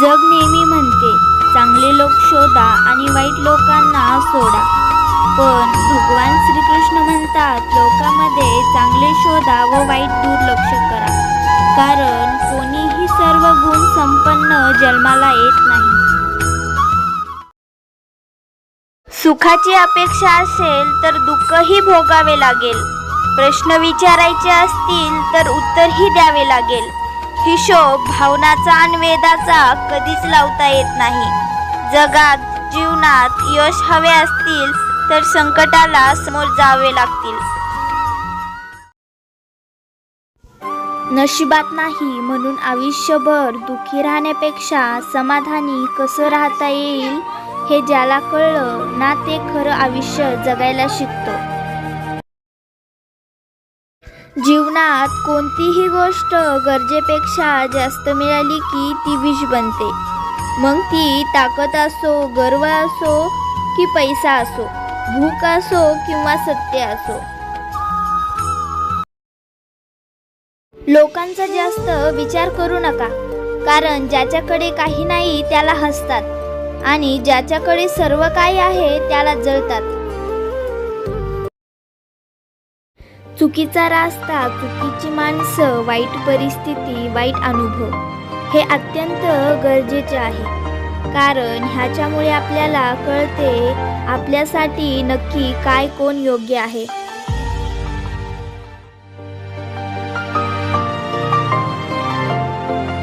जग नेहमी म्हणते चांगले लोक शोधा आणि वाईट लोकांना सोडा. पण भगवान श्रीकृष्ण म्हणतात लोकांमध्ये चांगले शोधा व वाईट दुर्लक्ष करा. कारण कोणीही सर्व गुण संपन्न जन्माला येत नाही. सुखाची अपेक्षा असेल तर दुःखही भोगावे लागेल. प्रश्न विचारायचे असतील तर उत्तरही द्यावे लागेल. हिशोब भावनाचा आणि वेदाचा कधीच लावता येत नाही. जगात जीवनात यश हवे असतील तर संकटाला समोर जावे लागतील. नशिबात नाही म्हणून आयुष्यभर दुःखी राहण्यापेक्षा समाधानी कसं राहता येईल हे ज्याला कळलं ना ते खरं आयुष्य जगायला शिकतो. जीवनात कोणतीही गोष्ट गरजेपेक्षा जास्त मिळाली की ती विष बनते. मग ती ताकद असो गर्व असो की पैसा असो भूक असो किंवा सत्य असो. लोकांचा जास्त विचार करू नका कारण ज्याच्याकडे काही नाही त्याला हसतात आणि ज्याच्याकडे सर्व काही आहे त्याला जळतात. चुकीचा रास्ता चुकीची माणसं वाईट परिस्थिती वाईट अनुभव हे अत्यंत गरजेचे आहे. कारण ह्याच्यामुळे आपल्याला कळते आपल्यासाठी नक्की काय कोण योग्य आहे.